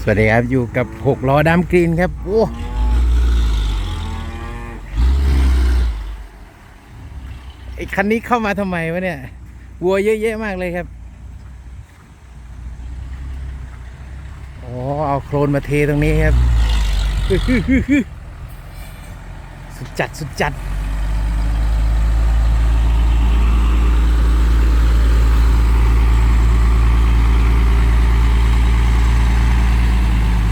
สวัสดีครับ อยู่กับหกล้อดำกรีนครับ โอ้ไอคันนี้เข้ามาทำไมวะเนี่ย วัวเยอะแยะมากเลยครับอ๋อเอาโครนมาเทตรงนี้ครับ สุดจัด สุดจัด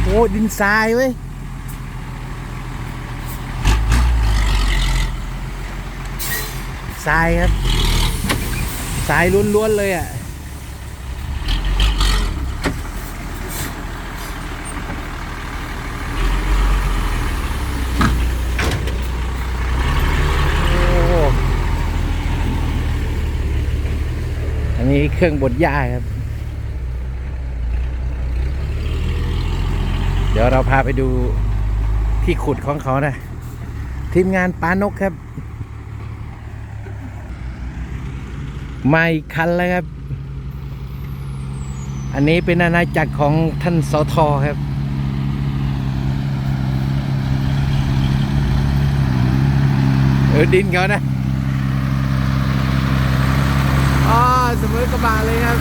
โอ้ดินทรายเว้ยทรายครับทรายล้วนๆเลยอะอันนี้เครื่องบดหญ้าครับ ดี๋ยวเราพาไปดูที่ขุดของเขานะ ทีมงานปานกครับ ไมาอีกคันแล้วครับ อันนี้เป็นอาณาจักรของท่านสทครับเออดินเขานะอ๋อสมอกระบะเลยครับ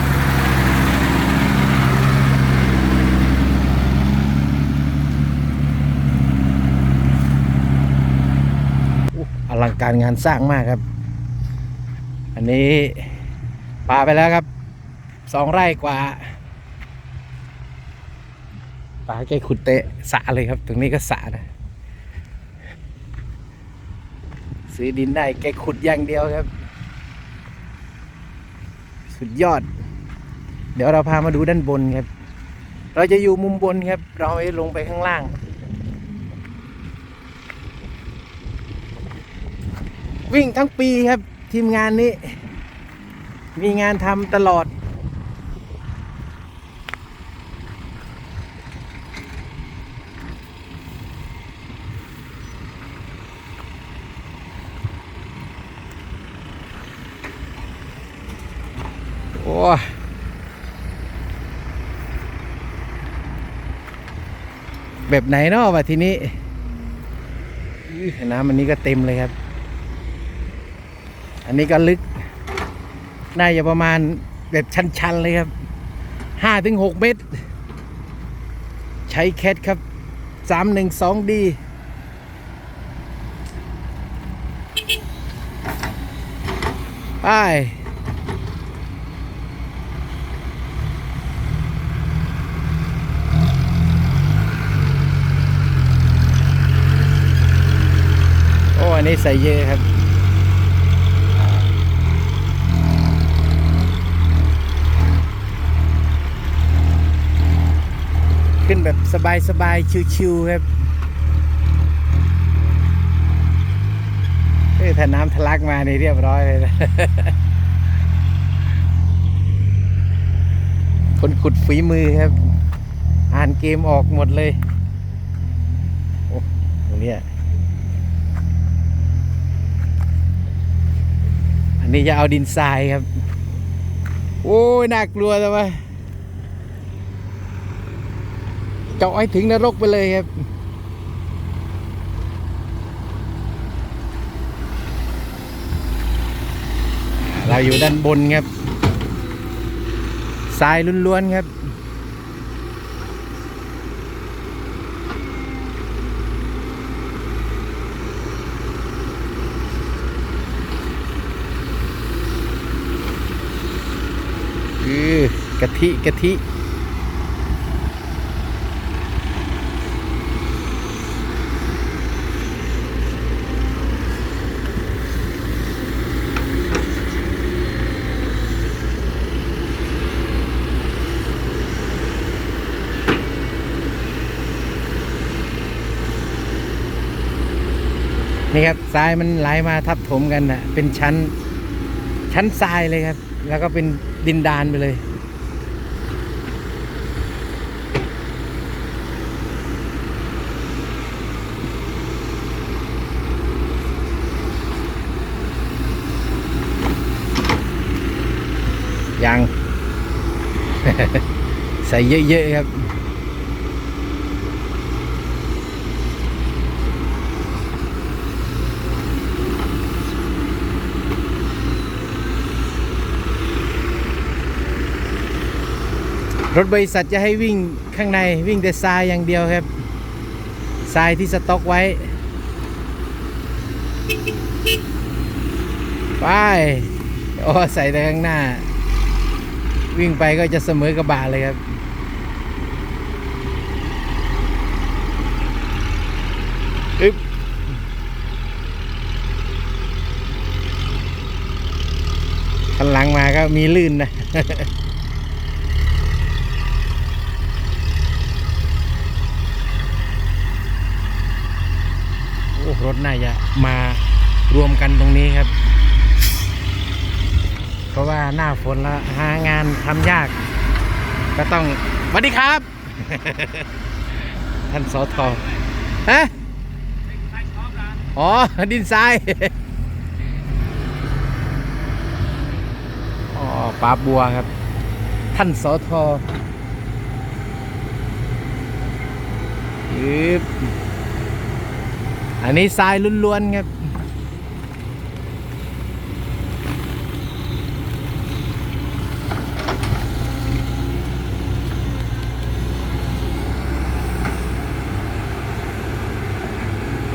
อุ๊ยอ ลังการงานสร้างมากครับ อันนี้ปาไปแล้วครับสองไร่กว่าปาแกขุดเตะสะเลยครับ ตรงนี้ก็สะนะซื้อดินได้แกขุดอย่างเดียวครับ สุดยอด เดี๋ยวเราพามาดูด้านบนครับ เราจะอยู่มุมบนครับ เราไม่ลงไปข้างล่าง วิ่งทั้งปีครับ ทีมงานนี้ มีงานทำตลอด โอ้แบบไหนเนาะวะทีนี้น้ำอันนี้ก็เต็มเลยครับ อันนี้ก็ลึกน่าจะประมาณแบบชันๆเลยครับห้าถึงหกเมตร ใช้แคทครับสามหนึ่งสองดีไปโอ้อันนี้ใส่เยอะครับ ขึ้นแบบสบายชิวๆครับเอ้ยถ้าน้ำทะลักมานี่เรียบร้อยเลยนะคนขุดฝีมือครับ อ่านเกมออกหมดเลยโอ้ตรงนี้อันนี้จะเอาดินทรายครับ โอ้ยน่ากลัวแต่ว่า เจาะให้ถึงนรกไปเลยครับ เราอยู่ด้านบนครับทรายล้วนๆครับคือกะทิกะทิ นี่ครับทรายมันไหลมาทับถมกันนะเป็นชั้น ชั้นทรายเลยครับ แล้วก็เป็นดินดานไปเลย ยัง ใส่เยอะๆครับ รถบริษัทจะให้วิ่งข้างในวิ่งแต่ทรายอย่างเดียวครับทรายที่สต็อกไว้ ไปโอ้ใส่แต่ข้างหน้า วิ่งไปก็จะเสมอกระบะเลยครับอึ๊บขันหลังมาก็มีลื่นนะ โอ้รถน่าจะมารวมกันตรงนี้ครับ เพราะว่าหน้าฝนแล้วหางานทำยาก ก็ต้องสวัสดีครับ ท่านสอทอฮะอ๋อ ดินทรายอ๋อปลาบัวครับ ท่านสอทอยึบ อันนี้ทรายล้วนๆครับ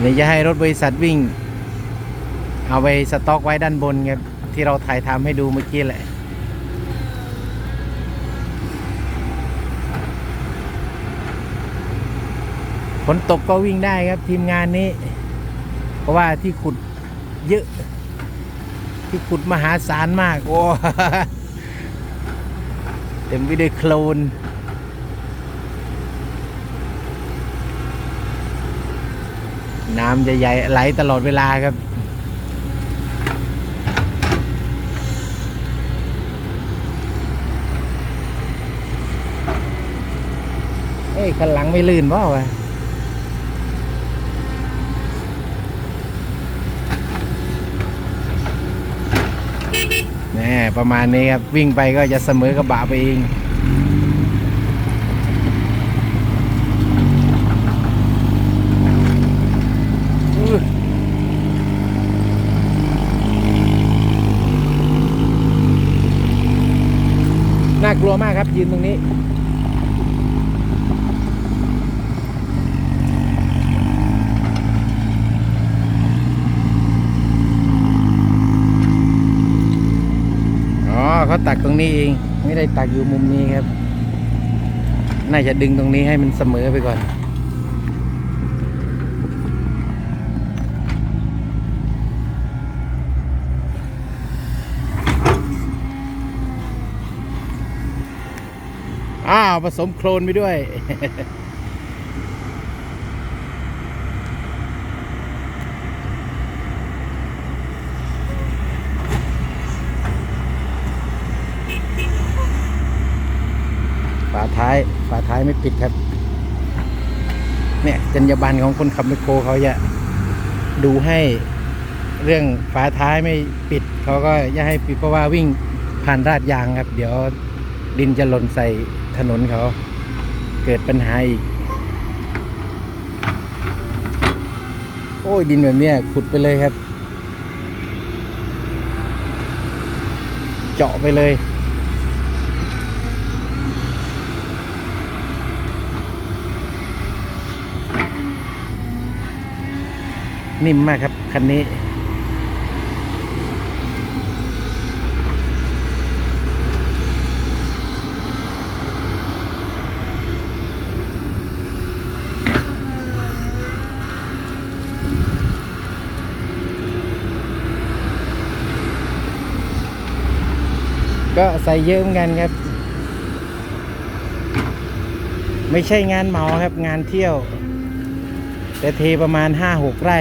นี่จะให้รถบริษัทวิ่ง เอาไปสต็อกไว้ด้านบนครับที่เราถ่ายทำให้ดูเมื่อกี้แหละฝนตกก็วิ่งได้ครับทีมงานนี้ เพราะว่าที่ขุดเยอะ ที่ขุดมหาศาลมาก โอ้ เต็มไปด้วยโคลนน้ำจะใหญ่ไหลตลอดเวลาครับ เอ้ยคันหลังไม่ลื่นเปล่าวะ น่ประมาณนี้ครับ วิ่งไปก็จะเสมอกระบะไปเองน่ากลัวมากครับยืนตรงนี้ อ๋อ เขาตักตรงนี้เอง ไม่ได้ตักอยู่มุมนี้ครับ น่าจะดึงตรงนี้ให้มันเสมอไปก่อน อ้าวผสมโครนไปด้วยาท้ายฝาท้ายไม่ปิดครับ เนี่ยจรรยาบรรณของคนขับไมโครเขาจะดูให้เรื่องฝาท้ายไม่ปิดเขาก็จะให้ปิดเพราะว่าวิ่งผ่านราดยางครับ เดี๋ยวดินจะหล่นใส่ถนนเขา เกิดปัญหาอีก โอ้ยดินแบบนี้ขุดไปเลยครับ เจาะไปเลย นิ่มมากครับ คันนี้ก็ใส่เยอะเหมือนกันครับ ไม่ใช่งานเหมาครับงานเที่ยว แต่เทประมาณห้าหกไร่